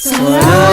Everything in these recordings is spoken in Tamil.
走啦。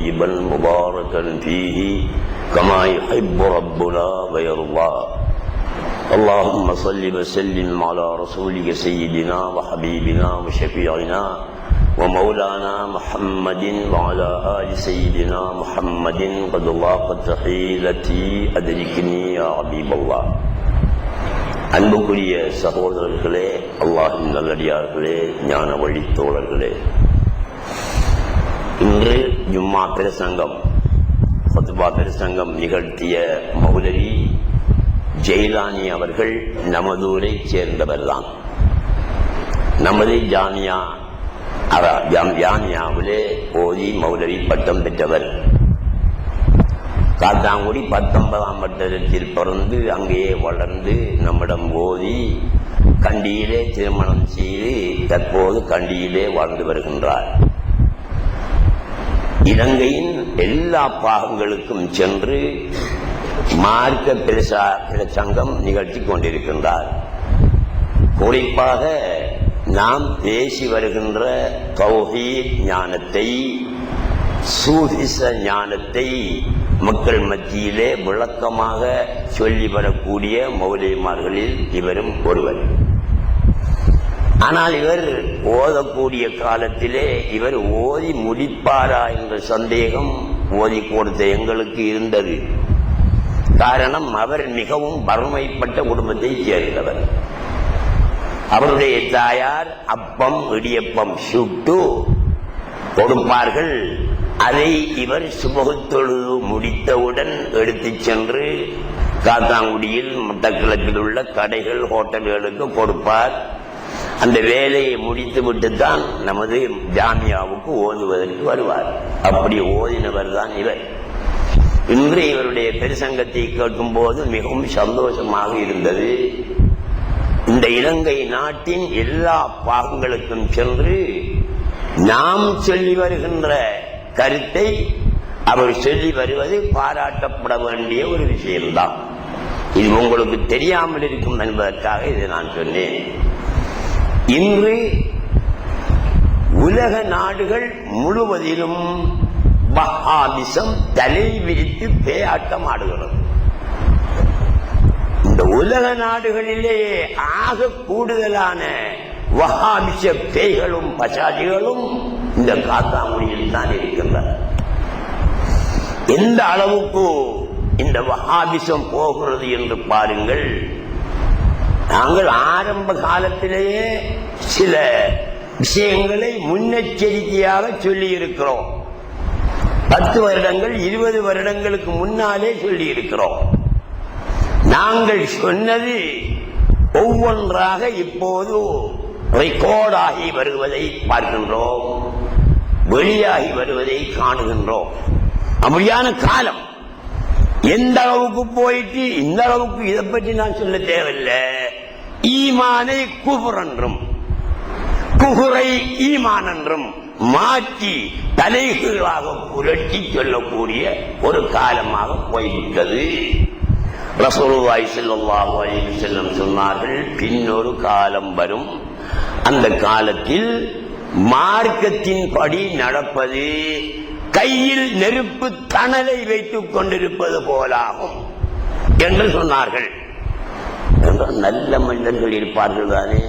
طيبا مباركا فيه كما يحب ربنا ويرضى اللهم صل وسلم على رسولك سيدنا وحبيبنا وشفيعنا ومولانا محمد وعلى آل سيدنا محمد قد ضاقت حيلتي أدركني يا حبيب الله அன்புக்குரிய சகோதரர்களே அல்லாஹின் நல்லடியார்களே ஞான வழித்தோழர்களே இன்று ஜும்மா பெருசங்கம் ஃபத்வா பெருசங்கம் நிகழ்த்திய மௌலவி ஜெயிலானி அவர்கள் நமதூரை சேர்ந்தவர்தான். நமது ஜாமியா ஜாமியாவிலே ஓதி மௌலவி பட்டம் பெற்றவர். காத்தாங்குடி பத்தொன்பதாம் வட்டத்தில் பிறந்து அங்கேயே வளர்ந்து நம்மிடம் ஓதி கண்டியிலே திருமணம் செய்து தற்போது கண்டியிலே வாழ்ந்து வருகின்றார். இலங்கையின் எல்லா பாகங்களுக்கும் சென்று மார்க்க பிரசா பிரசங்கம் நிகழ்த்தி கொண்டிருக்கின்றார். குறிப்பாக நாம் பேசி வருகின்ற தௌஹீத் ஞானத்தை சூதிச ஞானத்தை மக்கள் மத்தியிலே விளக்கமாக சொல்லி வரக்கூடிய மௌலியமார்களில் இவரும் ஒருவர். ஆனால் இவர் ஓதக்கூடிய காலத்திலே இவர் ஓதி முடிப்பாரா என்ற சந்தேகம் ஓதி கொடுத்த எங்களுக்கு இருந்தது. காரணம் அவர் மிகவும் வறுமைப்பட்ட குடும்பத்தை சேர்ந்தவர். அவருடைய தாயார் அப்பம் இடியப்பம் சுட்டு கொடுப்பார்கள். அதை இவர் சுபகுத்தொழுது முடித்தவுடன் எடுத்துச் சென்று காத்தாங்குடியில் மட்டக்கிழக்கில் உள்ள கடைகள் ஹோட்டல்களுக்கு கொடுப்பார். அந்த வேலையை முடித்துவிட்டு தான் நமது ஜாமியாவுக்கு ஓதுவதற்கு வருவார். அப்படி ஓதினவர் தான் இவர். இன்று இவருடைய பெருசங்கத்தை கேட்கும்போது மிகவும் சந்தோஷமாக இருந்தது. இந்த இலங்கை நாட்டின் எல்லா பாகங்களுக்கும் சென்று நாம் சொல்லி வருகின்ற கருத்தை அவர் சொல்லி வருவது பாராட்டப்பட வேண்டிய ஒரு விஷயம்தான். இது உங்களுக்கு தெரியாமல் இருக்கும் என்பதற்காக இதை நான் சொன்னேன். இன்று உலக நாடுகள் முழுவதிலும் பஹாபிசம் தலை விரித்து பேயாட்டம் ஆடுகிறது. இந்த உலக நாடுகளிலேயே ஆக கூடுதலான வஹாபிச பேய்களும் பசாதிகளும் இந்த காத்தாங்குடியில் தான் இருக்கின்றன எந்த அளவுக்கு இந்த வஹாபிசம் போகிறது என்று பாருங்கள். நாங்கள் ஆரம்ப காலத்திலேயே சில விஷயங்களை முன்னெச்சரிக்கையாக சொல்லி இருக்கிறோம் பத்து வருடங்கள் இருபது வருடங்களுக்கு முன்னாலே சொல்லி இருக்கிறோம் நாங்கள் சொன்னது ஒவ்வொன்றாக இப்போது ரெக்கார்ட் ஆகி வருவதை பார்க்கின்றோம். வெளியாகி வருவதை காணுகின்றோம். அப்படியான காலம். எந்த அளவுக்கு போயிட்டு இந்த அளவுக்கு இதை பற்றி நான் சொல்ல தேவையில்லை. ஈமானை குபுர் என்றும் குகுரை ஈமான் என்றும் மாற்றி தலைகீழாக புரட்டி சொல்லக்கூடிய ஒரு காலமாக போய்விட்டது. ரசூலுல்லாஹி ஸல்லல்லாஹு அலைஹி வஸல்லம் சொன்னார்கள் பின்னொரு காலம் வரும். அந்த காலத்தில் மார்க்கத்தின் படி நடப்பது கையில் நெருப்பு தணலை வைத்துக் கொண்டிருப்பது போலாகும் என்று சொன்னார்கள். நல்ல மனிதர்கள் இருப்பார்கள் தானே.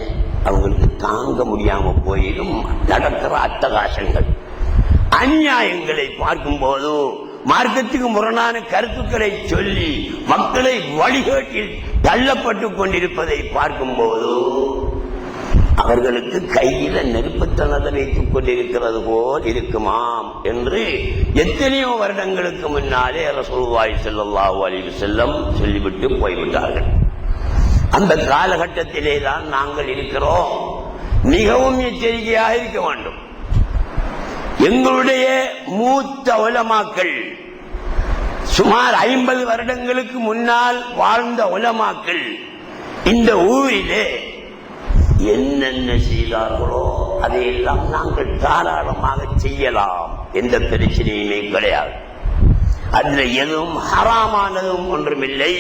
அவங்களுக்கு தாங்க முடியாம போயிடும் நடக்கிற அட்டகாசங்கள். அநியாயங்களை பார்க்கும்போது மார்க்கத்துக்கு முரணான கருத்துக்களை சொல்லி மக்களை வழிகாட்டில் தள்ளப்பட்டு கொண்டிருப்பதை பார்க்கும்போது அவர்களுக்கு கையில நெருப்புத்தனத்தை வைத்துக் கொண்டிருக்கிறது போல் இருக்குமாம் என்று எத்தனையோ வருடங்களுக்கு முன்னாலே ரசூலுல்லாஹி ஸல்லல்லாஹு அலைஹி செல்லம் சொல்லிவிட்டு போய்விட்டார்கள். அந்த காலகட்டத்திலே தான் நாங்கள் இருக்கிறோம். மிகவும் எச்சரிக்கையாக இருக்க வேண்டும். எங்களுடைய மூத்த உலமாக்கள் சுமார் ஐம்பது வருடங்களுக்கு முன்னால் வாழ்ந்த உலமாக்கள் இந்த ஊரிலே என்னென்ன செய்தார்களோ அதையெல்லாம் நாங்கள் தாராளமாக செய்யலாம். எந்த பிரச்சனையுமே கிடையாது. அதில் எதுவும் ஹராமானதும் ஒன்றுமில்லை.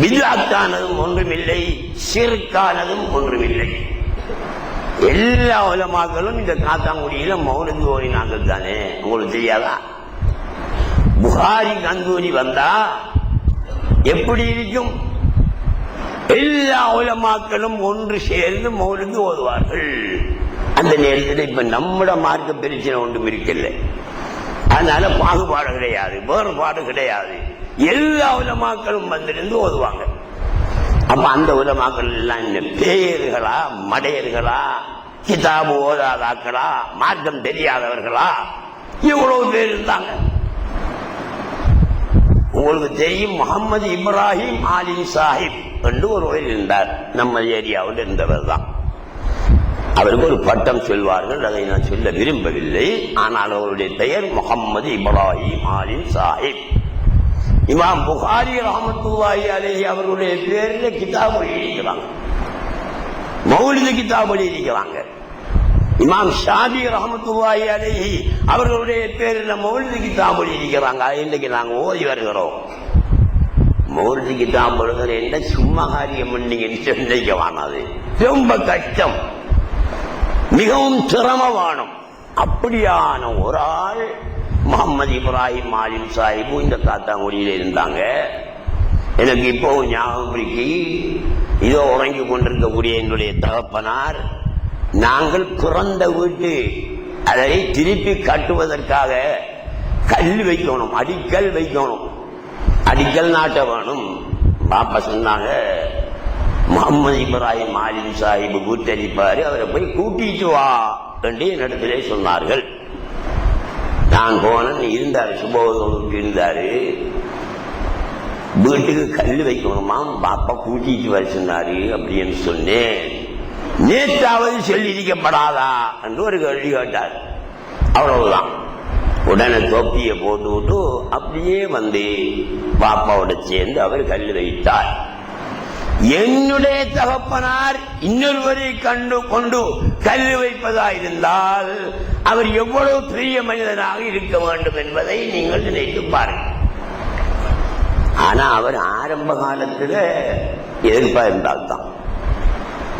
பில்லாத்தானதும் ஒன்றுமில்லை சிறுக்கானதும் ஒன்றுமில்லை. எல்லா உலமாக்களும் இந்த காத்தாங்குடியில மௌனது ஓடினாங்கள் தானே உங்களுக்கு தெரியாதா? புகாரி கந்தூரி வந்தா எப்படி இருக்கும்? எல்லா உலமாக்களும் ஒன்று சேர்ந்து மௌலுக்கு ஓதுவார்கள். அந்த நேரத்தில் இப்ப நம்மட மார்க்க பிரச்சனை ஒன்றும் இருக்கல. அதனால பாகுபாடு கிடையாது வேறுபாடு கிடையாது. எல்லா உலமாக்களும் வந்திருந்து ஓதுவாங்க. அப்ப அந்த உலமாக்கள் எல்லாம் என்ன பேயர்களா மடையர்களா கிதாபு ஓதாதாக்களா மார்க்கம் தெரியாதவர்களா? இவ்வளவு பேர் இருந்தாங்க. உங்களுக்கு தெரியும் முகமது இப்ராஹிம் ஆலிம் சாஹிப் என்று ஒருவர் இருந்தார் நம்ம ஏரியாவில் இருந்தவர் தான். அவருக்கு ஒரு பட்டம் சொல்வார்கள். அதை நான் சொல்ல விரும்பவில்லை. ஆனால் அவருடைய பெயர் முகமது இப்ராஹிம் ஆலிம் சாஹிப். இமாம் புகாரி ரஹமத்துல்லாஹி அலேஹி அவர்களுடைய பேரில் கிதாப் எழுதிக்கிறாங்க மௌலித கிதாப் எழுதிக்கிறாங்க இமாம் ஷாபி ரஹமத்துல்லாஹி அலேஹி அவர்களுடைய பேரில் மௌலித கிதாப் எழுதிக்கிறாங்க அதை இன்றைக்கு நாங்க ஓதி வருகிறோம். மௌலித கிதாப் என்ன சும்மா காரியம் பண்ணீங்கன்னு சொல்லிக்க வானாது ரொம்ப கஷ்டம். மிகவும் சிரமமானம் அப்படியான ஒரு ஆள் முகமது இப்ராஹிம் ஆலிம் சாஹிபு இந்த காத்தாங்குடியில இருந்தாங்க. எனக்கு இப்போ ஞாபகம் இருக்கு. இதோ உறங்கி கொண்டிருக்கக்கூடிய என்னுடைய தகப்பனார் நாங்கள் பிறந்த வீட்டு அதை திருப்பி கட்டுவதற்காக கல் வைக்கணும் அடிக்கல் வைக்கணும். அடிக்கல் நாட்ட வேணும். பாப்பா சொன்னாங்க முகமது இப்ராஹிம் ஆலிம் சாஹிப் கூட்டளிப்பாரு அவரை போய் கூட்டிட்டு வா என்று என்னிடத்திலே சொன்னார்கள். நான் போனேன் இருந்தாரு சுபோதனுக்கு இருந்தாரு. வீட்டுக்கு கல் வைக்கணுமா? பாப்பா கூட்டிட்டு வர சொன்னாரு அப்படின்னு சொன்னேன். நேற்றாவது சொல்லியிருக்கப்படாதா? என்று ஒரு கேள்வி கேட்டார். அவ்வளவுதான். உடனே தொப்பியை போட்டு விட்டு அப்படியே வந்து பாப்பாவோட சேர்ந்து அவர் கல் வைத்தார். என்னுடைய தகப்பனார் இன்னொருவரை கண்டு கொண்டு கல் வைப்பதாயிருந்தால் அவர் எவ்வளவு பெரிய மனிதனாக இருக்க வேண்டும் என்பதை நீங்கள் நினைத்து பாருங்கள். ஆனா அவர் ஆரம்ப காலத்துல எதிர்பார்ந்தால்தான்.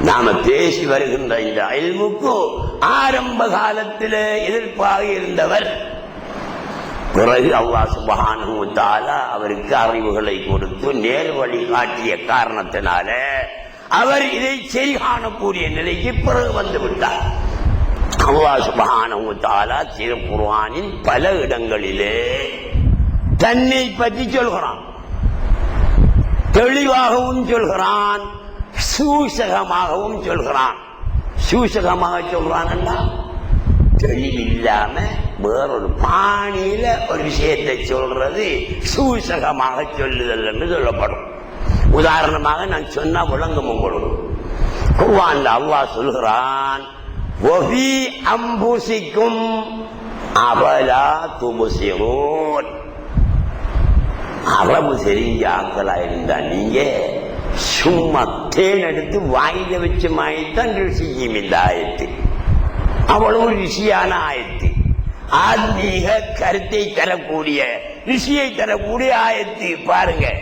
நாம பேசி வருகின்ற இந்த அயல்முக்கு ஆரம்ப காலத்தில் எதிர்ப்பாக இருந்தவர் பிறகு அல்லா சுபஹானஹு அவருக்கு அறிவுகளை கொடுத்து நேர் வழி காட்டிய காரணத்தினால அவர் இதை சரி காணக்கூடிய நிலைக்கு பிறகு வந்து விட்டார். அல்லா சுபஹானஹு வ தஆலா பல இடங்களிலே தன்னை பற்றி சொல்கிறான். தெளிவாகவும் சொல்கிறான் சூசகமாகவும் சொல்கிறான். சூசகமாக சொல்றான் தெளிவில்லாம வேறொரு பாணியில ஒரு விஷயத்தை சொல்றது சூசகமாக சொல்லுதல் என்று சொல்லப்படும். உதாரணமாக நான் சொன்னா விளங்கும் உங்களுக்கு குர்ஆன்ல அல்லாஹ் சொல்கிறான் அம்புசிக்கும் அவலா துபுசிரோன். அளவு தெரிஞ்ச ஆக்களா இருந்தா நீங்க சும்மா தேன் எடுத்து வாயில வச்ச மாதிரிதான் ருசிக்கும் இந்த ஆயத்து. அவ்வளவு ருசியான ஆயத்து. ஆன்மீக கருத்தை தரக்கூடிய ரிஷியை தரக்கூடிய ஆயத்தை பாருங்க.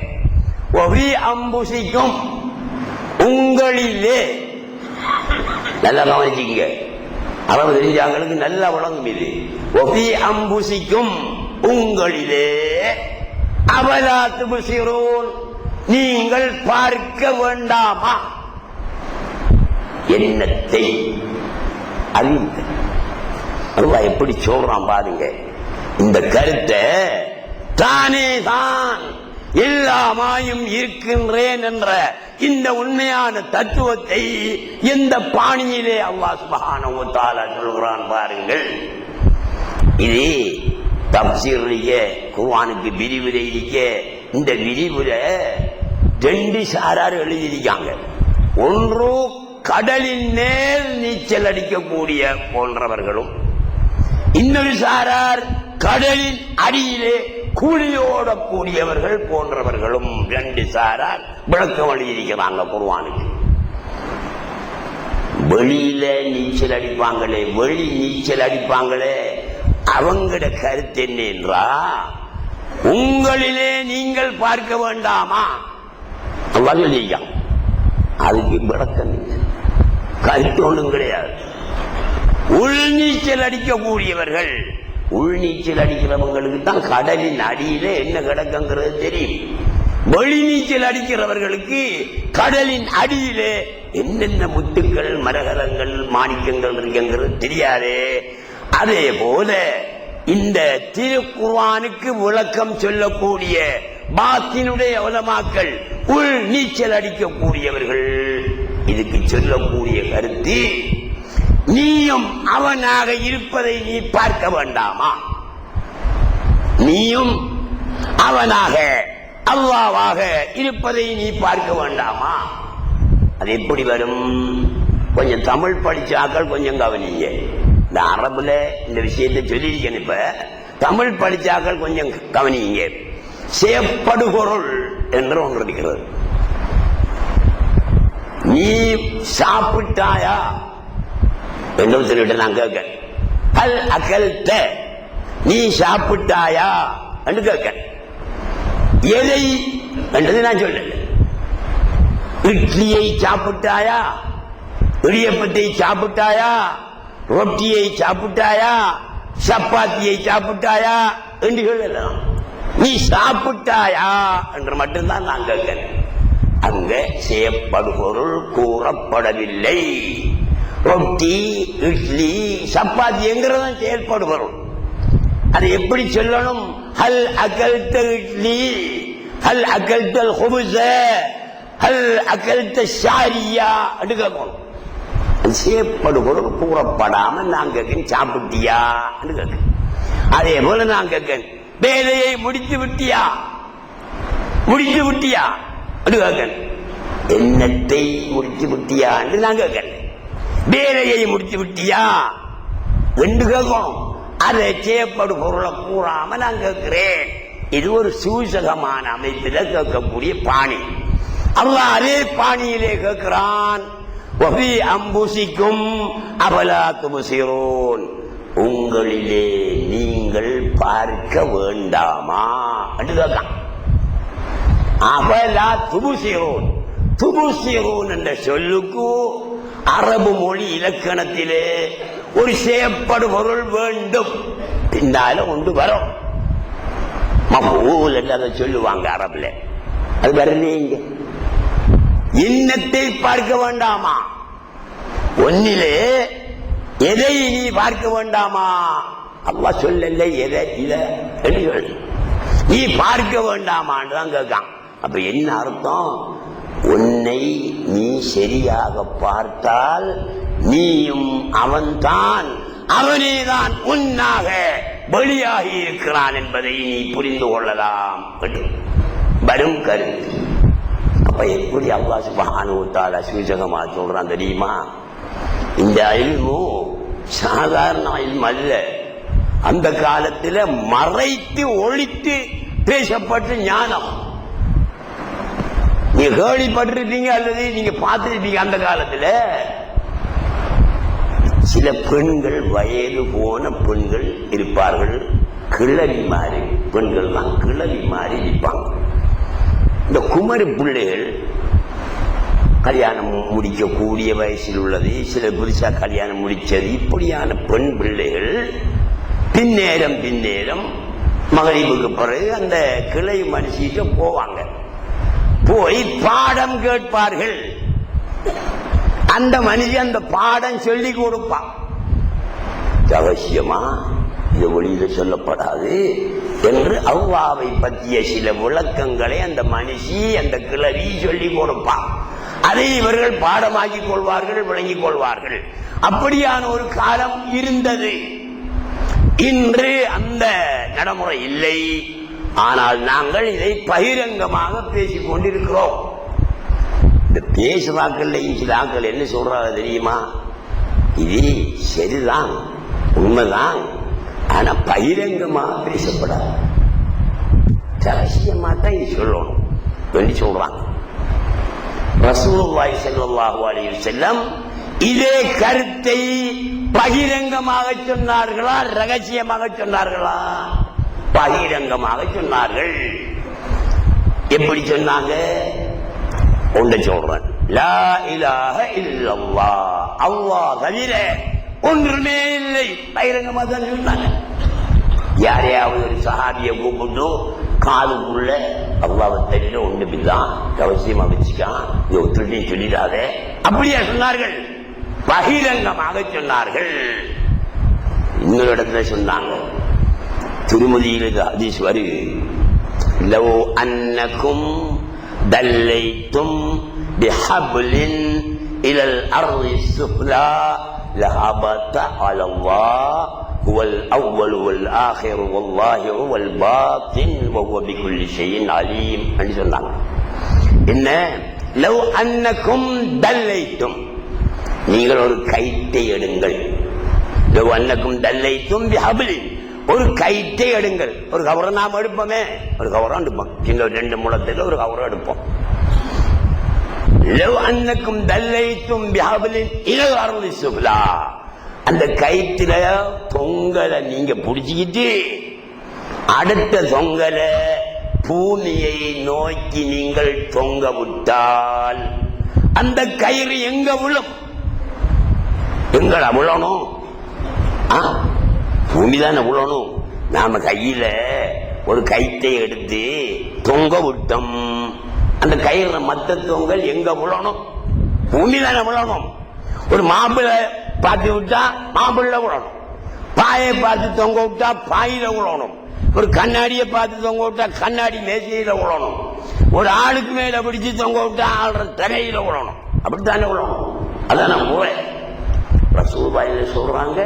ஒவி அம்புசிக்கும் உங்களிலே. நல்லா கவனிச்சிங்க அளவு தெரிஞ்சவங்களுக்கு நல்லா விளங்கும் இது. ஒபி அம்புசிக்கும் உங்களிலே. அவலாத்து புசிரோன் நீங்கள் பார்க்க வேண்டாமா? எண்ணத்தை அறிந்து. அல்லா எப்படி சொல்றான் பாருங்க. இந்த கருத்தை தானே தான் எல்லாமாயும் இருக்கின்றேன் என்ற இந்த உண்மையான தத்துவத்தை எந்த பாணியிலே அல்லா சுபகான சொல்கிறான் பாருங்கள். இது தப்சீர்லிக்க குர்வானுக்கு விரிவுரை இருக்க இந்த விரிவுரை ரெண்டு சாரார் எழுதியிருக்காங்க. ஒன்று கடலின் மேல் நீச்சல் அடிக்கக்கூடிய போன்றவர்களும் இன்னொரு சாரார் கடலின் அடியிலே கூலியோடக்கூடியவர்கள் போன்றவர்களும் ரெண்டு சாரார் விளக்கம் எழுதியிருக்கிறாங்க குருவானுக்கு. வெளியில நீச்சல் அடிப்பாங்களே வெளி நீச்சல் அடிப்பாங்களே. அவங்களோட கருத்து என்ன என்றா உங்களிலே நீங்கள் பார்க்க வேண்டாமா? அதுக்கு விளக்கம் கருத்து ஒன்றும் கிடையாது. உள்நீச்சல் அடிக்கக்கூடியவர்கள். உள்நீச்சல் அடிக்கிறவங்களுக்கு தான் கடலின் அடியில என்ன கிடக்குங்கிறது தெரியும். வெளிநீச்சல் அடிக்கிறவர்களுக்கு கடலின் அடியிலே என்னென்ன முத்துக்கள் மரகரங்கள் மாணிக்கங்கள் இருக்குங்கிறது தெரியாதே. அதே போல இந்த திருக்குர்வானுக்கு விளக்கம் சொல்லக்கூடிய பாத்தினுடைய உலமாக்கள் உள் நீச்சல் அடிக்கக்கூடியவர்கள். இதுக்கு சொல்லக்கூடிய கருத்து நீயும் அவனாக இருப்பதை நீ பார்க்க வேண்டாமா? நீயும் அவனாக அல்லாவாக இருப்பதை நீ பார்க்க வேண்டாமா? அது எப்படி வரும்? கொஞ்சம் தமிழ் படிச்சாக்கள் கொஞ்சம் கவனிங்க. இந்த அரபுல இந்த விஷயத்தை சொல்லியிருக்கேன் இப்ப. தமிழ் படிச்சாக்கள் கொஞ்சம் கவனிங்க. சேப்படுபொருள் என்று ஒன்று இருக்கிறது. நீ சாப்பிட்டாயா? என்று சொல்லிவிட்டு நான் கேட்க. அல் அகல்த நீ சாப்பிட்டாயா? என்று கேட்க. எதை? என்றது நான் சொல்லல இட்லியை சாப்பிட்டாயா? இடியப்பத்தை சாப்பிட்டாயா? ரொட்டியை சாப்பிட்டாயா? சப்பாத்தியை சாப்பிட்டாயா? என்று சொல்லலாம். நீ சாப்பிட்டாயா? என்று மட்டும்தான் நான் கேட்கிறேன். அங்க செய்யப்படுபொருள் கூறப்படவில்லை. ரொட்டி இட்லி சப்பாத்தி என்கிறதும் வரும் அது எப்படி சொல்லணும்? ஹல் அகல்த இட்லி ஹல் அகல்தல் ஹுபுச ஹல் அகல்த ஷாரியா அடுக்கணும் கேட்கணும் அது கூறப்படாம நான் கேட்கேன் சாப்பிட்டியா கேட்க அதே போல நான் கேட்கேன் வேலையை முடித்து விட்டியா? முடித்து விட்டியா? அப்படி கேட்கேன் முடித்து விட்டியா என்று நான் கேட்கேன் வேலையை முடித்து விட்டியா? என்று கேட்கும். அதை செய்யப்படும் பொருளை கூறாம நான் கேட்கிறேன். இது ஒரு சூசகமான அமைப்பில் கேட்கக்கூடிய பாணி. அல்லாஹ் அதே பாணியிலே கேட்கிறான். அம்புசிக்கும் அபலா துபசிரோன். உங்களிலே நீங்கள் பார்க்க வேண்டாமா? என்று கேட்கான் அபலா துபுசிரோன். துபுசிரோன் என்ற சொல்லுக்கு அரபு மொழி இலக்கணத்திலே ஒரு செய்யப்படும் பொருள் வேண்டும். பின்னால ஒன்று வரும். மபூல் என்று அதை சொல்லுவாங்க அரபுல. அது வரலீங்க இன்னத்தை பார்க்க வேண்டாமா? ஒன்னிலே எதை நீ பார்க்க வேண்டாமா? அல்லா சொல்லல எதை இதை நீ பார்க்க வேண்டாமான்னு தான் கேட்கான். அப்ப என்ன அர்த்தம்? உன்னை நீ சரியாக பார்த்தால் நீயும் அவன்தான். அவனேதான் உன்னாக பலியாகி இருக்கிறான் என்பதை நீ புரிந்து கொள்ளலாம் வரும் கருத்து. அப்ப எப்படி அல்லா சுபஹானு அசூசகமா சொல்றான் தெரியுமா? இந்த அழிவு சாதாரண அழிவு அல்ல. அந்த காலத்தில் மறைத்து ஒழித்து பேசப்பட்ட ஞானம். நீங்க கேள்விப்பட்டிருப்பீங்க அல்லது நீங்க பார்த்துருப்பீங்க அந்த காலத்துல. சில பெண்கள் வயது போன பெண்கள் இருப்பார்கள். கிளவி மாறி பெண்கள் தான் கிளவி மாறி இருப்பாங்க. இந்த குமரி பிள்ளைகள் கல்யாணம் முடிக்கக்கூடிய வயசில் உள்ளது. சில புதுசா கல்யாணம் முடிச்சது. இப்படியான பெண் பிள்ளைகள் பின்னேரம் பின்னேரம் மகரிபுக்கு பிறகு அந்த கிளை மனுஷிட்டு போவாங்க. போய் பாடம் கேட்பார்கள். அந்த மனிதன் அந்த பாடம் சொல்லி கொடுப்பான். ரகசியமா? இது வெளியில சொல்லப்படாது என்று அவ்வாவை பற்றிய சில விளக்கங்களை அந்த மனுஷி அந்த கிளவி சொல்லி கொடுப்பான். அதை இவர்கள் பாடமாக்கிக் கொள்வார்கள் விளங்கிக் கொள்வார்கள். அப்படியான ஒரு காலம் இருந்தது. இன்று அந்த நடைமுறை இல்லை. ஆனால் நாங்கள் இதை பகிரங்கமாக பேசிக் கொண்டிருக்கிறோம். இந்த பேசுவாக்கள்லையும் சில என்ன சொல்றாங்க தெரியுமா? இது சரிதான் உண்மைதான் ஆனா பகிரங்கமாக பேசப்படாது. ரகசியமா தான் இது சொல்லணும் சொல்லி சொல்றாங்க. ரசூலுல்லாஹி ஸல்லல்லாஹு அலைஹி செல்லம் இதே கருத்தை பகிரங்கமாக சொன்னார்களா ரகசியமாக சொன்னார்களா? பகிரங்கமாக சொன்னார்கள். எப்படி சொன்னாங்க? ஒன்றை சொல்றேன். லா இலாஹ இல்லல்லாஹ். அவ்வா தவிர ஒன்றுமே இல்லை. பகிரங்கமா தான் சொன்னாங்க. யாரையாவது ஒரு சஹாபியை கூப்பிட்டு காதுக்குள்ள அல்லாவை தெரியல ஒண்ணு பிதான் அவசியமா வச்சுக்கான். இது ஒத்துழையும் சொல்லிடாத. அப்படியா சொன்னார்கள்? பகிரங்கமாக சொன்னார்கள். இன்னொரு இடத்துல சொன்னாங்க. திருமதியில் இது ஹதீஸ் வருது லவ் அன்னக்கும் தல்லைத்தும் பிஹப்லின் இலல் அர்தி சுஃப்லா لهبط على الله هو الأول والآخر والظاهر والباطن وهو بكل شيء عليم என்று சொன்னாங்க என்ன லவ் அன்னக்கும் தல்லைத்தும் நீங்கள் ஒரு கைத்தை எடுங்கள் லவ் அன்னக்கும் தல்லைத்தும் பிஹப்லின் ஒரு கயிற்றை எடுங்கள். ஒரு கவரம் நாம் எடுப்போமே. ஒரு கவரம் எடுப்போம். சின்ன ரெண்டு முளத்துக்கு ஒரு கவரம் எடுப்போம். அன்னக்கும் தல்லைத்தும் வியாபலின் இலல் அர்தி அந்த கயிற்றுல தொங்கலை நீங்க புடிச்சுக்கிட்டு அடுத்த தொங்கலை பூமியை நோக்கி நீங்கள் தொங்க விட்டால் அந்த கயிறு எங்க விழும்? எங்களை விழணும்? ஆ? பூமி தானே விழணும் நாம கையில ஒரு கயிற்றை எடுத்து தொங்க விட்டோம். அந்த கயிறு மத்த தொங்கல் எங்க விழணும் பூமி தானே விழணும் ஒரு மாப்பிள்ளை பார்த்து விட்டா மாப்பிள்ள விழணும் பாயை பார்த்து தொங்க விட்டா பாயில விழணும் ஒரு கண்ணாடியை பார்த்து தொங்க விட்டா கண்ணாடி மேசையில விழணும் ஒரு ஆளுக்கு மேல பிடிச்சு தொங்க விட்டா ஆள்ற திரையில விழணும் அப்படித்தானே விழணும் அதான் முறை ரசூபாயில சொல்றாங்க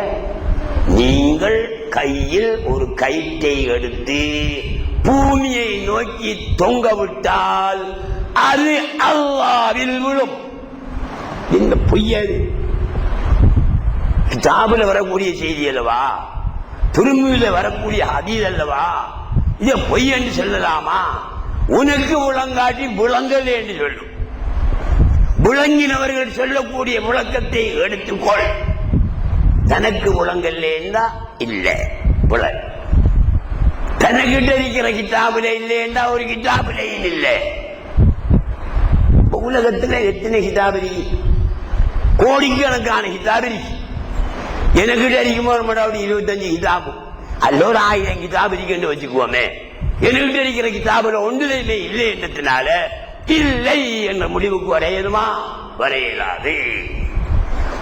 நீங்கள் கையில் ஒரு கயிற்றை எடுத்து பூமியை நோக்கி தொங்க விட்டால் அது அல்லாவில் விழும். இந்த பொய்யது. கிதாபில் வரக்கூடிய செய்தி அல்லவா? திரும்பியில் வரக்கூடிய ஹதீஸ் அல்லவா? இதை பொய் என்று சொல்லலாமா? உனக்கு விளங்காட்டி விளங்கல் என்று சொல்லும் விளங்கினவர்கள் சொல்லக்கூடிய விளக்கத்தை எடுத்துக்கொள். தனக்கு விளங்கல்லேண்டா இல்ல. புலன். தனக்கிட்ட இருக்கிற கிட்டாபில இல்லைண்டா ஒரு கிட்டாபிலையும் இல்லை. உலகத்துல எத்தனை கிதாபரி கோடிக்கணக்கான கிதாபரி எனக்கிட்ட இருக்கும்போது ஒரு இருபத்தஞ்சு கிதாபு அல்ல ஒரு ஆயிரம் கிதாபு இருக்குன்னு வச்சுக்குவோமே. எனக்கிட்ட இருக்கிற கிதாபுல ஒன்றுலையுமே இல்லை என்றதுனால இல்லை என்ற முடிவுக்கு வரையணுமா? வரையலாது.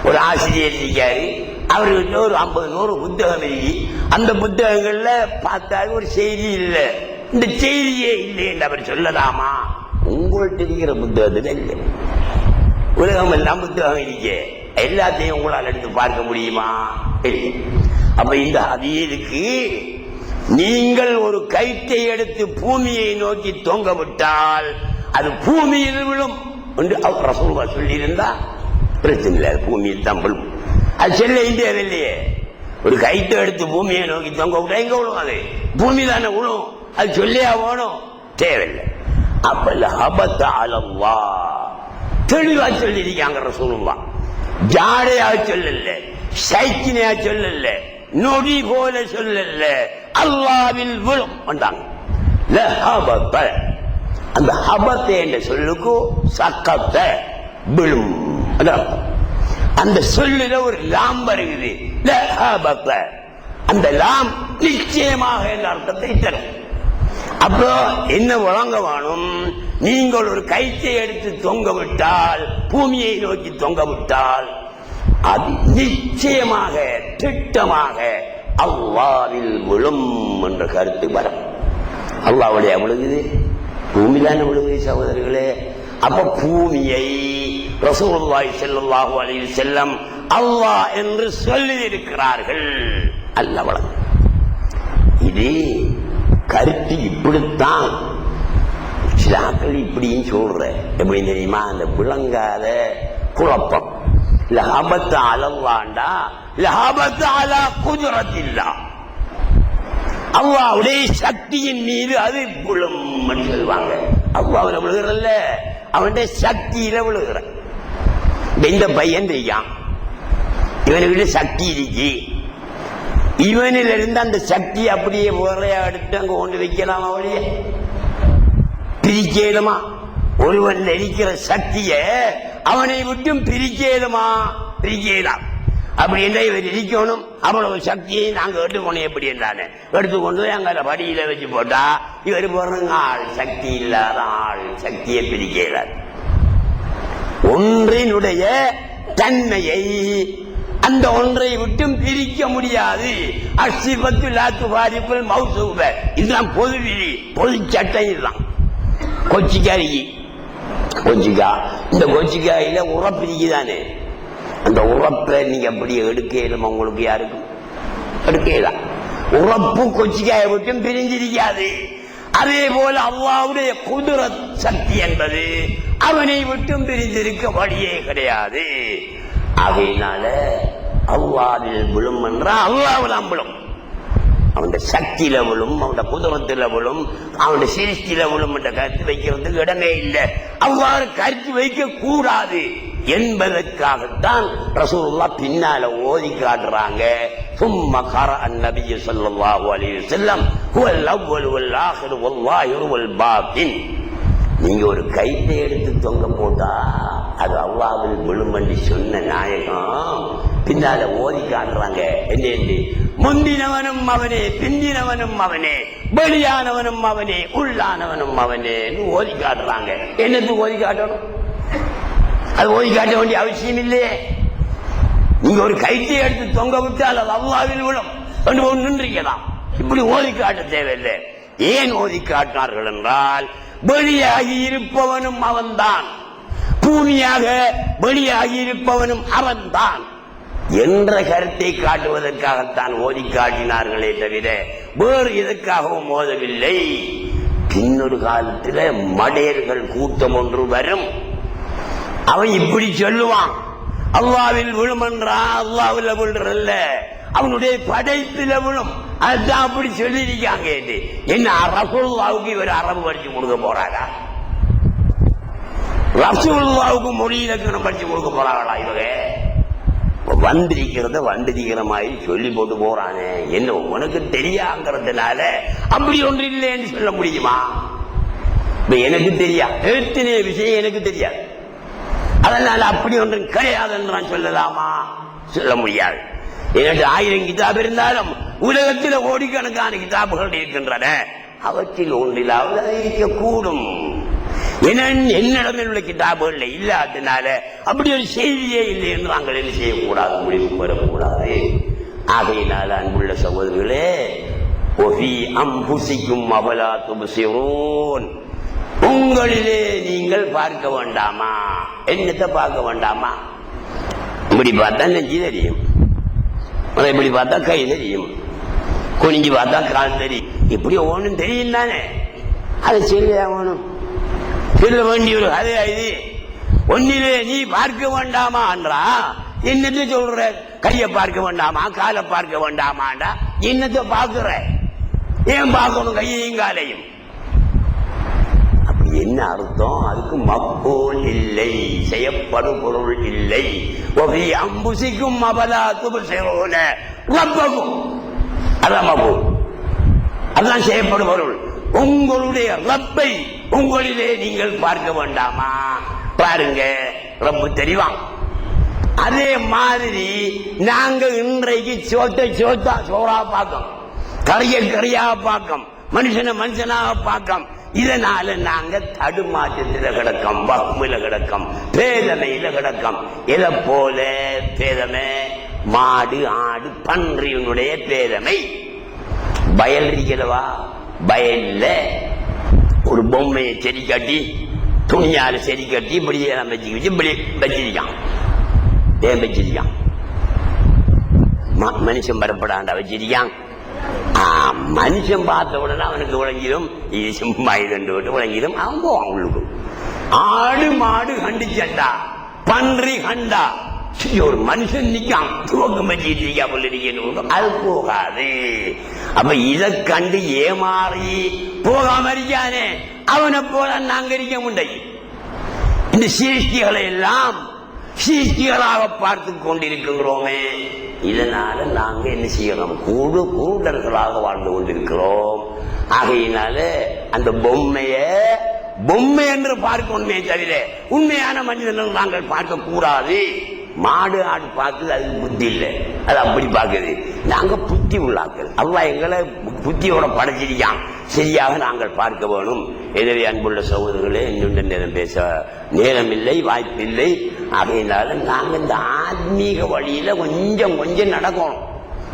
ஒரு ஆசிரியர் இருக்காரு. அவர்கிட்ட ஒரு ஐம்பது நூறு புத்தகம் எழுதி அந்த புத்தகங்கள்ல பார்த்தாலும் ஒரு செய்தி இல்லை. இந்த செய்தியே இல்லை என்று அவர் சொல்லலாமா? உங்கள்கிட்ட இருக்கிற புத்தகத்துல இல்லை. உலகம் எல்லாம் புத்தகம் இருக்கே. எல்லாத்தையும் உங்களால் எடுத்து பார்க்க முடியுமா? இல்லை. அப்ப இந்த ஹதீருக்கு நீங்கள் ஒரு கயிற்றை எடுத்து பூமியை நோக்கி தொங்க விட்டால் அது பூமியில் விழும் என்று அவர் ரசூலுவா சொல்லியிருந்தா பிரச்சனை இல்லை. அது பூமியில் தான் விழும். அது செல்ல இந்தியாவில் இல்லையே. ஒரு கயிற்றை எடுத்து பூமியை நோக்கி தொங்க விட்டா எங்க விழும் அது? பூமி தானே விழும். அது சொல்லியா போகணும் தேவையில்லை. அப்ப லஹபத்த அளவா தெளிவா சொல்லியிருக்காங்க சொல்லுவா ஜாடையா சொல்லல. சைக்கினையா சொல்லல. நொடி போல சொல்லல. அல்லாவில் விழும் வந்தாங்க லஹபத்த அந்த ஹபத்தை என்ற சொல்லுக்கு சக்கத்தை விழும். அதான். அந்த சொல்லில ஒரு லாம் வருகிறது. அந்த லாம் நிச்சயமாக என்ற அர்த்தத்தை தரும். அப்போ என்ன வழங்க வேணும் நீங்கள் ஒரு கயிற்றை எடுத்து தொங்க விட்டால் பூமியை நோக்கி தொங்க விட்டால் அது நிச்சயமாக திட்டமாக அல்லாவில் விழும் என்ற கருத்து வரும். அல்லாவுடைய விழுகுது? பூமி தானே விழுகுது சகோதரர்களே அப்ப பூமியை ரசூலுல்லாஹி ஸல்லல்லாஹு அலைஹி செல்லம் அல்லாஹ் என்று சொல்லி இருக்கிறார்கள் அல்ல இது கருத்து இப்படித்தான். சிலாக்கள் இப்படின்னு சொல்ற. எப்படி தெரியுமா? அந்த விளங்காத குழப்பம். லஹபத்து அலல்லாண்டா லஹபத்து அலா குஜரத்தில்லா. அல்லாவுடைய சக்தியின் மீது அது விழும் சொல்லுவாங்க. அவ்வா அவனை விழுகிறல்ல அவனுடைய சக்தியில விழுகிறான். இந்த பையன் தெரியான் இவனுக்கிட்ட சக்தி இருக்கு. இவனில் இருந்து அந்த சக்தி அப்படியே உரையா எடுத்து அங்க கொண்டு வைக்கலாம் அவளையே பிரிக்கேதுமா ஒருவன் இருக்கிற சக்திய அவனை விட்டும் பிரிக்கேதுமா பிரிக்கலாம் அப்படி என்ன இவர் இருக்கணும்? அவ்வளவு சக்தியை நாங்க எடுத்துக்கணும் எப்படி என்றானே எடுத்துக்கொண்டு போய் அங்க படியில வச்சு போட்டா இவர் போறங்க ஆள் சக்தி இல்லாத ஆள் சக்தியை பிரிக்கிறார் ஒன்றினுடைய தன்மையை அந்த ஒன்றை விட்டும் பிரிக்க முடியாது. அசிபத்து லாத்து பாதிப்பில் மவுசூப இதுதான் பொது விதி. பொது சட்டம் இதுதான். கொச்சிக்காய் கொச்சிக்கா. இந்த கொச்சிக்காயில உரப்பிரிக்குதானே அந்த உறப்பை நீங்க அப்படி எடுக்கலும் உங்களுக்கு யாருக்கும்? எடுக்கலாம் உறப்பு கொச்சிக்காயை விட்டும் பிரிஞ்சிருக்காது. அதே போல அல்லாவுடைய குதிர சக்தி என்பது அவனை விட்டும் பிரிந்திருக்க வழியே கிடையாது. அதனால அவ்வாவில் விழும் என்றால் அல்லாவில் விழும். அவனுடைய சக்தியில விழும் அவனுடைய குதிரத்தில விழும் அவனுடைய சிருஷ்டியில விழும் என்ற கருத்து வைக்கிறதுக்கு இடமே இல்லை. அவ்வாறு கருத்து வைக்க கூடாது என்பதற்காகத்தான் ரசூலுல்லா பின்னால ஓதி காட்டுறாங்க. சும்மா கர அந்நபிய ஸல்லல்லாஹு அலைஹி வஸல்லம் ஹுவல் அவ்வல் வல் ஆஹிர் வல் வல் பாத்தின் நீங்க ஒரு கைத்தை எடுத்து தொங்க போட்டா அது அல்லாவில் விழுமண்டி சொன்ன நாயகம் பின்னால ஓதி காட்டுறாங்க. என்ன என்று? முந்தினவனும் அவனே பிந்தினவனும் அவனே வெளியானவனும் அவனே உள்ளானவனும் அவனே ஓதி காட்டுறாங்க. என்னது ஓதி காட்டணும்? அது ஓய் காட்ட வேண்டிய அவசியம் இல்லையே. நீங்க ஒரு கைத்தை எடுத்து தொங்க விட்டால் அது அல்லாவில் விழும். என்று ஒன்று நின்றிருக்கலாம் இப்படி ஓதி காட்ட தேவையில்லை. ஏன் ஓதி காட்டினார்கள் என்றால் வெளியாகி இருப்பவனும் அவன்தான். பூமியாக வெளியாகி இருப்பவனும் அவன்தான். என்ற கருத்தை காட்டுவதற்காகத்தான் ஓதி காட்டினார்களே தவிர வேறு எதற்காகவும் ஓதவில்லை. பின்னொரு காலத்தில் மடையர்கள் கூட்டம் ஒன்று வரும். அவன் இப்படி சொல்லுவான். அல்லாவில் விழுமன்றான் அல்லாவில் விழுறல்ல. அவனுடைய படைப்பில விழும். அதுதான் அப்படி சொல்லியிருக்காங்க என்ன ரசூலுல்லாவுக்கு இவர் அரபு படிச்சு கொடுக்க போறாரா? ரசூலுல்லாவுக்கு மொழி இலக்கணம் படிச்சு கொடுக்க போறாங்களா இவங்க? வந்திருக்கிறத வந்திருக்கிற மாதிரி சொல்லி போட்டு போறானே. என்ன உனக்கு தெரியாங்கிறதுனால அப்படி ஒன்று இல்லைன்னு சொல்ல முடியுமா? எனக்கு தெரியா. எத்தனை விஷயம் எனக்கு தெரியாது. அதனால அப்படி ஒன்றும் கிடையாது என்று நான் சொல்லலாமா? சொல்ல முடியாது. என்னட்டு ஆயிரம் கிதாப் இருந்தாலும் உலகத்தில் கோடிக்கணக்கான கிதாபுகள் இருக்கின்றன. அவற்றில் ஒன்றிலாவது அது இருக்கக்கூடும். என உள்ள கிதாபுகள் இல்லாததுனால அப்படி ஒரு செய்தியே இல்லை என்று நாங்கள் என்ன செய்யக்கூடாது? முடிவு வரக்கூடாது. ஆகையினால் அன்புள்ள சகோதரர்களே ஒஃபி அம்புசிக்கும் அவலா துபசிரோன். உங்களிலே நீங்கள் பார்க்க வேண்டாமா? என்னத்தை பார்க்க வேண்டாமா? இப்படி பார்த்தா நெஞ்சு தெரியும். அதை இப்படி பார்த்தா கை தெரியும். குனிஞ்சு பார்த்தா கால் தெரியும். இப்படி ஒவ்வொன்றும் தெரியும் தானே? அதை சொல்லியா வேணும். சொல்ல வேண்டிய ஒரு அது இது. ஒன்னிலே நீ பார்க்க வேண்டாமா என்றா? என்னத்தை சொல்ற? கையை பார்க்க வேண்டாமா? காலை பார்க்க வேண்டாமாண்டா? என்னத்தை பார்க்கிற? ஏன் பார்க்கணும் கையையும் காலையும்? என்ன அர்த்தம்? அதுக்கு மப்போல் இல்லை செய்யப்படும் பொருள் இல்லை. ஒபி அம்புசிக்கும் அபலா துபசேன ரப்பகும் அதான் மப்போல் அதான் செய்யப்படும் பொருள். உங்களுடைய ரப்பை உங்களிலே நீங்கள் பார்க்க வேண்டாமா? பாருங்க ரொம்ப தெளிவான் அதே மாதிரி நாங்க இன்றைக்கு சோத்தை சோத்தா சோறா பார்க்கோம். கரைய கரையா பார்க்கோம். மனுஷனை மனுஷனாக பார்க்கோம். இதனால நாங்க தடுமாற்றத்தில் கிடக்கம் வகுமில கிடக்கம் பேதமையில கிடக்கம். இதை போல பேதமை? மாடு ஆடு பன்றியினுடைய பேதமை. பயல் இருக்கிறவா பயல்ல. ஒரு பொம்மையை செடி கட்டி துணியால செடி கட்டி இப்படி வச்சு வச்சு இப்படி வச்சிருக்கான். ஏன் வச்சிருக்கான்? ம- மனுஷன் வரப்படாண்டா வச்சிருக்கான். மனுஷன் பார்த்த உடனே அவனுக்கு விளங்கிடும். இது சும்மா இது விட்டு விளங்கிடும். அவன் போவான் உள்ளுக்கு. ஆடு மாடு கண்டிச்சண்டா பன்றி கண்டா. ஒரு மனுஷன் நிக்கான். துவக்கம் வச்சிட்டு இருக்கா போல இருக்கணும் அது போகாது. அப்ப இதை கண்டு ஏமாறி போகாம இருக்கானே. அவனை போல நாங்க இருக்க முடியும் இந்த சீர்த்திகளை எல்லாம் சீர்த்திகளாக பார்த்து கொண்டிருக்கிறோமே இதனால நாங்க என்ன செய்யறோம் கூடு கூடர்களாக வாழ்ந்து கொண்டிருக்கிறோம். ஆகையினால அந்த பொம்மைய பொம்மை என்று பார்க்கணுமே தவிர உண்மையான மனிதர்கள் நாங்கள் பார்க்க கூடாது மாடு ஆடு பார்க்குது அது புத்தி இல்லை. அது அப்படி பார்க்குது. நாங்க புத்தி உள்ளாக்கள். அவ்வா எங்களை புத்தியோட படைச்சிருக்கான். சரியாக நாங்கள் பார்க்க வேணும். எனவே அன்புள்ள சகோதரர்களே இன்னும் நேரம் பேச நேரம் இல்லை வாய்ப்பில்லை. ஆகையினால நாங்க இந்த ஆத்மீக வழியில கொஞ்சம் கொஞ்சம் நடக்கணும்.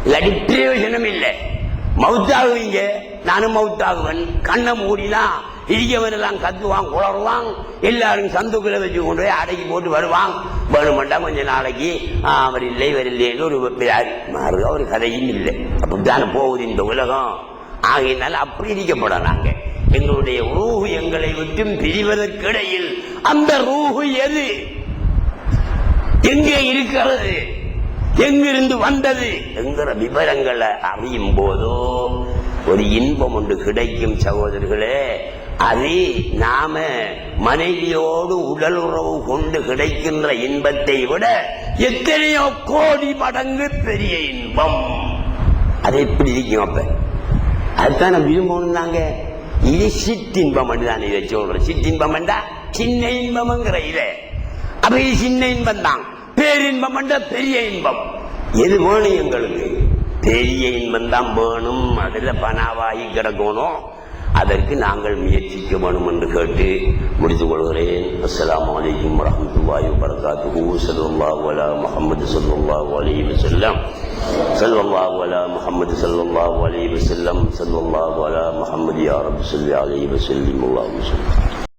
இல்லாட்டி பிரயோஜனம் இல்லை மவுத்தாகுவீங்க. நானும் மவுத்தாகுவன். கண்ணை மூடினா இடிக்கவன் எல்லாம் கத்துவான் குளருவான் எல்லாரும் சந்துக்குள்ள வச்சு கொண்டு போய் அடக்கி போட்டு வருவான். வேணுமெண்டா கொஞ்ச நாளைக்கு அவர் இல்லை இவர் இல்லைன்னு ஒரு மாறு ஒரு கதையும் இல்லை. அப்படித்தானே போகுது இந்த உலகம். ஆகையினால அப்படி இருக்கப்பட நாங்க எங்களுடைய ரூஹு எங்களை விட்டும் பிரிவதற்கிடையில் அந்த ரூஹு எது? எங்கே இருக்கிறது? எங்கிருந்து வந்தது? என்கிற விவரங்களை அறியும் போதோ ஒரு இன்பம் ஒன்று கிடைக்கும் சகோதரர்களே. அது நாம மனைவியோடு உடல் உறவு கொண்டு கிடைக்கின்ற இன்பத்தை விட எத்தனையோ கோடி மடங்கு பெரிய இன்பம். அது எப்படி இருக்கும் அப்ப? அதுதான் நான் விரும்பணும் நாங்க இது சிற்றின்பம் தான் இதை சொல்றேன் சிற்றின்பம் சின்ன இன்பம்ங்கிற இதை. அப்ப இது சின்ன இன்பம் தான். பேரின்பம் பெரிய இன்பம். எது வேணும் எங்களுக்கு? பெரிய இன்பம் தான் வேணும். அதுல பணாவாகி கிடக்கணும். அதற்கு நாங்கள் முயற்சிக்க வேணும் என்று கேட்டு முடித்துக் கொள்கிறேன் அஸ்ஸலாமு அலைக்கும் வரஹ்மத்துல்லாஹி வபரகாத்துஹு ஸல்லல்லாஹு அலா முஹம்மது ஸல்லல்லாஹு அலைஹி வஸல்லம் ஸல்லல்லாஹு அலா முஹம்மது ஸல்லல்லாஹு அலைஹி வஸல்லம் ஸல்லல்லாஹு அலா முஹம்மது யா ரப் ஸல்லி அலைஹி வஸல்லிம் அல்லாஹும்ம ஸல்லி